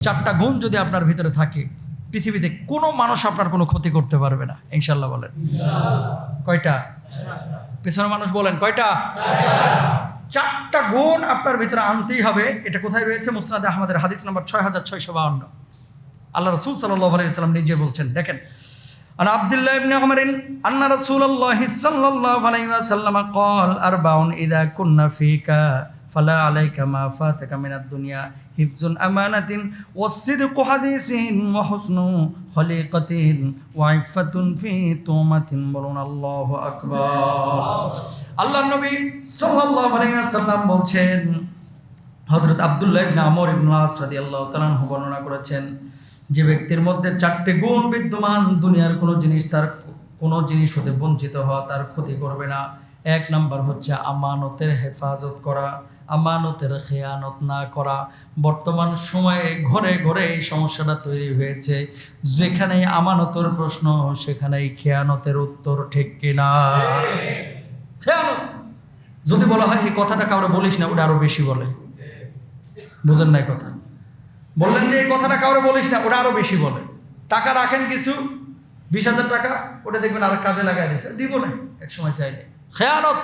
চারটা গুণ যদি আপনার ভিতরে থাকে পৃথিবীতে কোনো মানুষ আপনার কোনো ক্ষতি করতে পারবে না ইনশাল্লাহ বলেন কয়টা পেছনে মানুষ বলেন কয়টা চারটা গুণ আপনার ভিতরে আনতেই হবে এটা কোথায় রয়েছে মুসনাদ আহমদের হাদিস নাম্বার ছয় হাজার ছয়শো বাউন্ন আল্লাহ রসুল সাল্লাহ আলাইসাল্লাম নিজে বলছেন দেখেন عن عبد الله بن عمر أن رسول الله صلى الله عليه وسلم قال أربع إذا كنا فيك ফালা আলাইকা মা ফাতাকা মিনাদ দুনিয়া আমানাতিন ওয়াসিদকু হাদিসিন ওয়া হুসনু খলিকাতিন ওয়া ইফাতুন ফি তুমাতিন বলুন আল্লাহু আকবার। আল্লাহর নবী সাল্লাল্লাহু আলাইহি ওয়াসাল্লাম বলছেন, হযরত আব্দুল্লাহ ইবনে আমর ইবনে আস রাদিয়াল্লাহু তাআলা বর্ণনা করেছেন, যে ব্যক্তির মধ্যে চারটে গুণ বিদ্যমান, দুনিয়ার কোনো জিনিস তার কোনো জিনিস হতে বঞ্চিত হওয়া তার ক্ষতি করবে না। এক নাম্বার হচ্ছে আমানতের হেফাজত করা আমানতের খেয়ানত না করা। বর্তমান সময়ে ঘরে ঘরে এই সমস্যাটা তৈরি হয়েছে। যেখানেই আমানতের প্রশ্ন, সেখানেই খেয়ানতের উত্তর ঠিক কিনা? খেয়ানত! যদি বলা হয়, এই কথাটা কাউরে বলিস না, ওটা আরও বেশি বলে। বুঝেন না কথা? বললেন যে, এই কথাটা কাউরে বলিস না, ওটা আরও বেশি বলে। টাকা রাখেন কিছু, বিশ হাজার টাকা, ওটা দেখবেন আর কাজে লাগাই দিয়েছে। দিব না এক সময় চাইলে। খেয়ানত!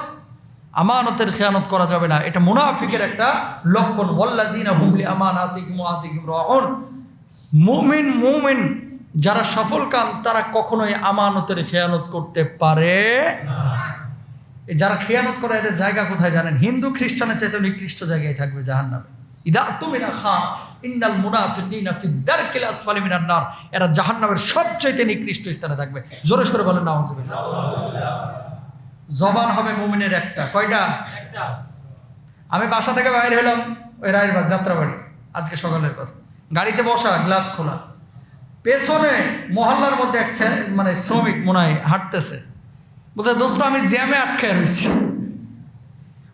আমানতের খেয়ানত করা যাবে না। এটা মুনাফিকের একটা লক্ষণ। ওয়াল্লাদিনা হুমলি আমানাতিকুম আতিকুম রাউন মুমিন মুমিন, যারা সফল কাম, তারা কখনোই আমানতের খেয়ানত করতে পারে যারা খেয়ানত করে, এদের জায়গা কোথায় জানেন? হিন্দু খ্রিস্টানের চাইতে নিকৃষ্ট জায়গায় থাকবে জাহান্নামে। ইদা তুমিনা খা ইন্নাল মুনাফিকিনা ফি দারকিল আসফালি মিনান নার। এরা জাহান্নামের সবচাইতে নিকৃষ্ট স্থানে থাকবে। জোরে সোরে বলেন, নাউজুবিল্লাহ। জবান হবে মুমিনের একটা। কয়টা? আমি বাসা থেকে বাইরে হলাম ওই রায়েরবাগ যাত্রাবাড়ি। আজকে সকালের কথা। গাড়িতে বসা গ্লাস খোলা। পেছনে মহল্লার মধ্যে এক মানে শ্রমিক মনে হয় হাঁটতেছে। বলতে দোস্ত আমি জ্যামে আটকে রয়েছি।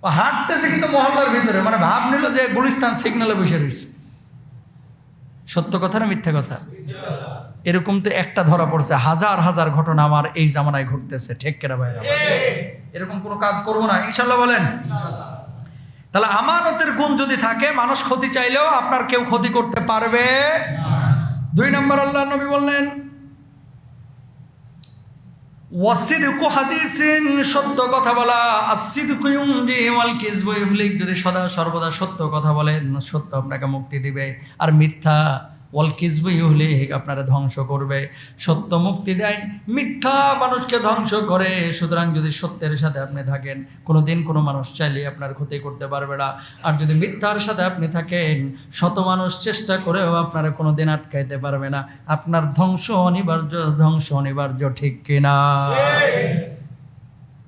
ও হাঁটতেছে কিন্তু মহল্লার ভিতরে। মানে ভাব নিল যে গুলিস্তান সিগনালে বসে রয়েছে। সত্য কথা না মিথ্যা কথা? এরকম তো একটা ধরা পড়ছে। হাজার হাজার ঘটনা আমার এই জামানায় ঘটতেছে। ঠিক কেনা ভাই এরকম কোনো কাজ করব না। ইনশাল্লাহ বলেন। তাহলে আমানতের গুণ যদি থাকে মানুষ ক্ষতি চাইলেও আপনার কেউ ক্ষতি করতে পারবে দুই নম্বর আল্লাহ নবী বললেন ওয়াসিদকু হাদিসিন সত্য কথা বলা। আসিদকু ওয়াল যদি সদা সর্বদা সত্য কথা বলেন সত্য আপনাকে মুক্তি দিবে। আর মিথ্যা ওয়াল কিযবু ইহলিক আপনারা ধ্বংস করবে। সত্য মুক্তি দেয়, মিথ্যা মানুষকে ধ্বংস করে। সুতরাং যদি সত্যের সাথে আপনি থাকেন কোনো দিন কোনো মানুষ চাইলে আপনার ক্ষতি করতে পারবে না। আর যদি মিথ্যার সাথে আপনি থাকেন, শত মানুষ চেষ্টা করেও আপনারা কোনো দিন আটকাইতে পারবে না। আপনার ধ্বংস অনিবার্য ধ্বংস অনিবার্য, ঠিক কিনা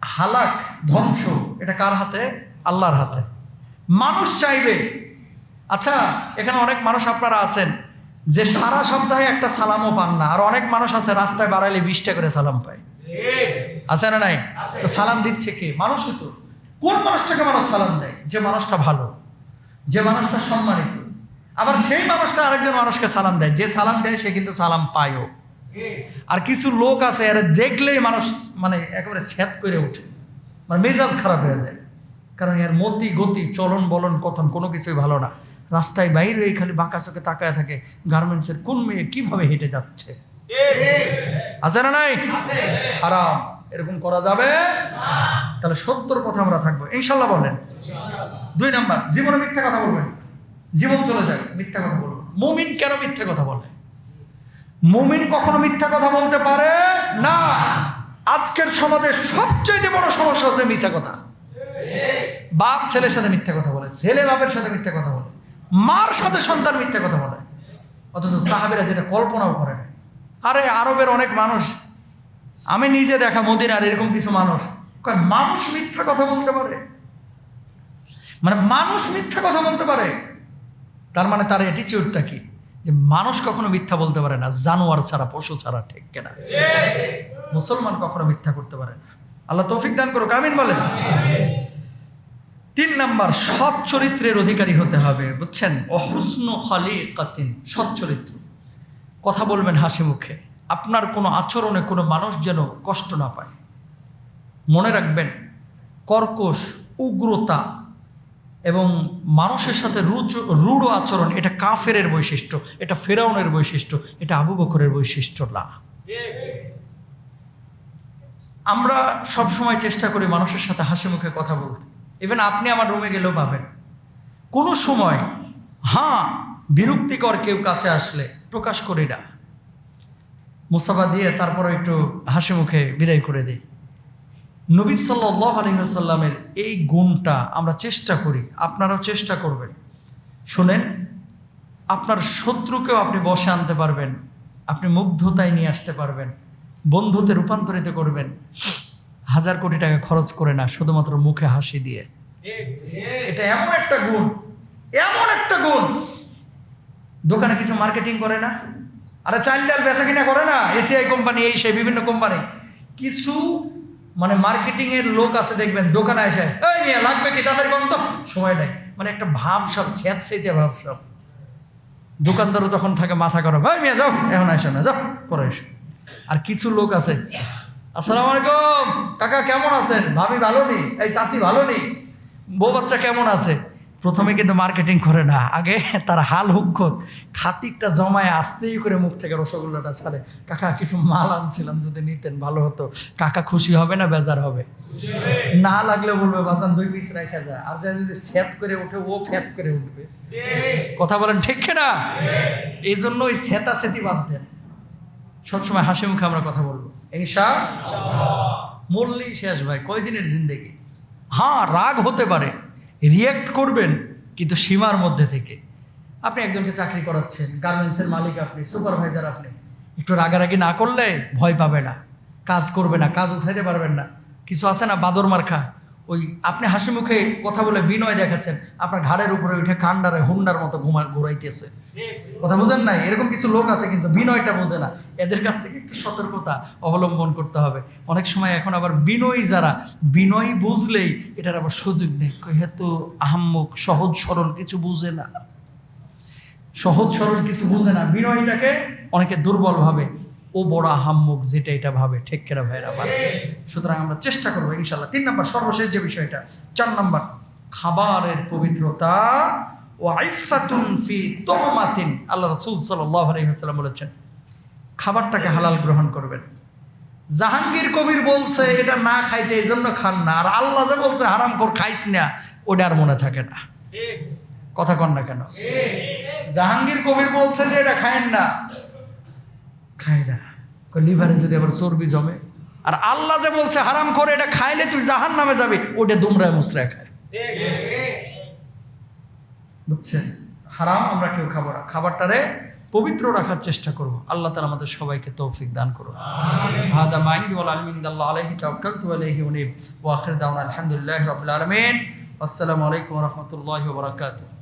হালাক, ধ্বংস, এটা কার হাতে? আল্লাহর হাতে। মানুষ চাইবে। আচ্ছা এখানে অনেক মানুষ আপনারা আছেন। যে সারা সপ্তাহে একটা সালামও পান না। আর অনেক মানুষ আছে রাস্তায় বাড়াইলে বিশটা করে সালাম পায়। আছে না নাই? তো সালাম দিচ্ছে কে? মানুষই তো। কোন মানুষটাকে মানুষ সালাম দেয়? যে মানুষটা ভালো যে মানুষটা সম্মানিত। আবার সেই মানুষটা আরেকজন মানুষকে সালাম দেয়। যে সালাম দেয় সে কিন্তু সালাম পায়ও। আর কিছু লোক আছে এরা দেখলেই মানুষ মানে একেবারে স্যাত করে ওঠে। মানে মেজাজ খারাপ হয়ে যায়। কারণ এর মতি গতি চলন বলন কথন কোনো কিছুই ভালো না। রাস্তায় বাইরে হয়ে খালি বাঁকা চোখে তাকায় থাকে গার্মেন্টসের কোন মেয়ে কীভাবে হেঁটে যাচ্ছে? আছে না নাই? হারাম। এরকম করা যাবে তাহলে সত্তর কথা আমরা থাকব। ইনশাল্লাহ বলেন দুই নাম্বার, জীবনে মিথ্যা কথা বলবেন। জীবন চলে যায় মিথ্যা কথা বলবেন। মুমিন কেন মিথ্যা কথা বলে? মুমিন কখনো মিথ্যা কথা বলতে পারে না। আজকের সমাজে সবচেয়ে বড় সমস্যা হচ্ছে মিথ্যা কথা। বাপ ছেলের সাথে মিথ্যা কথা বলে, ছেলে বাপের সাথে মিথ্যা কথা বলে। মার সাথে সন্তান মিথ্যা কথা বলে। অথচ সাহাবেরা যেটা কল্পনাও করে না আরে আরবের অনেক মানুষ আমি নিজে দেখা মদিনার এরকম কিছু মানুষ। কয় মানুষ মিথ্যা কথা বলতে পারে? মানে মানুষ মিথ্যা কথা বলতে পারে? তার মানে তার অ্যাটিচিউডটা কি? যে মানুষ কখনো মিথ্যা বলতে পারে না জানোয়ার ছাড়া পশু ছাড়া ঠিক কেনা? মুসলমান কখনো মিথ্যা করতে পারে না। আল্লাহ তৌফিক দান করুক আমিন বলেন। তিন নাম্বার সৎ চরিত্রের অধিকারী হতে হবে বুঝছেন? অহুস্ন খালি কাতিন সৎ চরিত্র। কথা বলবেন হাসি মুখে। আপনার কোনো আচরণে কোনো মানুষ যেন কষ্ট না পায়। মনে রাখবেন কর্কশ উগ্রতা এবং মানুষের সাথে রুচ রূঢ় আচরণ এটা কাফেরের বৈশিষ্ট্য এটা ফেরাউনের বৈশিষ্ট্য এটা আবু বকরের বৈশিষ্ট্য না। আমরা সব সময় চেষ্টা করি মানুষের সাথে হাসি মুখে কথা বলতে। ইভেন আপনি আমার রুমে গেলেও পাবেন। কোনো সময় হ্যাঁ বিরক্তিকর কেউ কাছে আসলে প্রকাশ করি না। মুসাফা দিয়ে তারপরে একটু হাসি মুখে বিদায় করে দিই। নবী সাল্লাহ আলহিহাসাল্লামের এই গুণটা আমরা চেষ্টা করি, আপনারাও চেষ্টা করবেন। শোনেন, আপনার শত্রুকেও আপনি বসে আনতে পারবেন, আপনি মুগ্ধতায় নিয়ে আসতে পারবেন, বন্ধুতে রূপান্তরিত করবেন। হাজার কোটি টাকা খরচ করে না, শুধুমাত্র মুখে হাসি দিয়ে। এটা এমন একটা গুণ, এমন একটা গুণ। দোকানে কিছু মার্কেটিং করে না? আরে চাল ডাল বেচা কিনা করে না? এসিআই কোম্পানি এই, সেই বিভিন্ন কোম্পানি কিছু মানে মার্কেটিং এর লোক আছে, দেখবেন, দোকানে এসে, এই মিয়া, লাগবে কি? তাড়াতাড়ি কম তো। সময় নেই। মানে একটা ভাব সব স্যাঁত সেতে ভাব সব। দোকানদারও তখন থাকে মাথা গরম, এই মেয়ে, যাও, এখন এসো না, যাও, পরে এসো। আর কিছু লোক আছে আসসালামু আলাইকুম। কাকা কেমন আছেন? ভাবি ভালো নেই এই চাচি ভালো নেই বউ বাচ্চা কেমন আছে? প্রথমে কিন্তু মার্কেটিং করে না আগে তার হাল হুক খাতিকটা জমায় আসতেই করে মুখ থেকে রসগোল্লাটা ছাড়ে। কাকা কিছু মাল আনছিলাম যদি নিতেন ভালো হতো। কাকা খুশি হবে না বেজার হবে? না লাগলে বলবে বাজান দুই পিস রেখা যায় আর যা যদি স্যাত করে ওঠে ও ফ্যাত করে উঠবে। কথা বলেন ঠিক না? এই জন্য ওই স্যাতা স্যাতি বাদ দেন। সবসময় হাসি মুখে আমরা কথা বলব। ইনশা মরলেই শেষ ভাই, কয়দিনের জিন্দেগি? হ্যাঁ রাগ হতে পারে রিয়েক্ট করবেন, কিন্তু সীমার মধ্যে থেকে। আপনি একজনকে চাকরি করাচ্ছেন গার্মেন্টসের মালিক আপনি সুপারভাইজার আপনি, একটু রাগারাগি না করলে ভয় পাবে না, কাজ করবে না, কাজ উঠাইতে পারবেন না। কিছু আছে না, বাদর মার্খা? ওই আপনি হাসি মুখে কথা বলে বিনয় দেখাচ্ছেন, আপনার ঘাড়ের উপরে উঠে কান্ডারে হুন্ডার মতো ঘুমা ঘুরাইতেছে। কথা বুঝেন না এরকম কিছু লোক আছে কিন্তু বিনয়টা বোঝে না। এদের কাছ থেকে একটু সতর্কতা অবলম্বন করতে হবে। অনেক সময় এখন আবার বিনয়ী যারা, বিনয় বুঝলেই এটার আবার সুযোগ নেই। হেতু আহাম্মক, সহজ সরল কিছু বুঝে না। সহজ সরল কিছু বুঝে না। বিনয়টাকে অনেকে দুর্বল ভাবে ও বড় আহাম্মক যেটা এটা ভাবে ঠিক কেরা ভাইরা? ভাবে সুতরাং আমরা চেষ্টা করব ইনশাল্লাহ তিন নম্বর সর্বশেষ যে বিষয়টা চার নম্বর খাবারের পবিত্রতা ও আইফাতুন ফি তহমাতিন আল্লাহ রসুল সাল্লাহ আলহিহাল্লাম বলেছেন খাবারটাকে হালাল গ্রহণ করবেন। জাহাঙ্গীর কবির বলছে এটা না খাইতে এই জন্য খান না। আর আল্লাহ যে বলছে হারাম কর খাইস না। ওটা আর মনে থাকে না। কথা কন না কেন? জাহাঙ্গীর কবির বলছে যে এটা খায়েন না। খাই না লিভারে যদি আবার চর্বি জমে আর আল্লাহ যে বলছে হারাম করে এটা খাইলে তুই জাহান নামে যাবি ওটা দুমরায় মুসরায় খায়। বুঝছেন? হারাম আমরা কেউ খাব না। খাবারটারে পবিত্র রাখার চেষ্টা করব। আল্লাহ তালা আমাদের সবাইকে তৌফিক দান করুন। হাদা মাইন্দি ওয়াল আলমিন আল্লাহ আলহি তাওয়াক্কালতু আলাইহি উনিব। ওয়া আখির দাওয়ানা আলহামদুলিল্লাহি রাব্বিল আলামিন। আসসালামু আলাইকুম রাহমাতুল্লাহি বারাকাতুহু।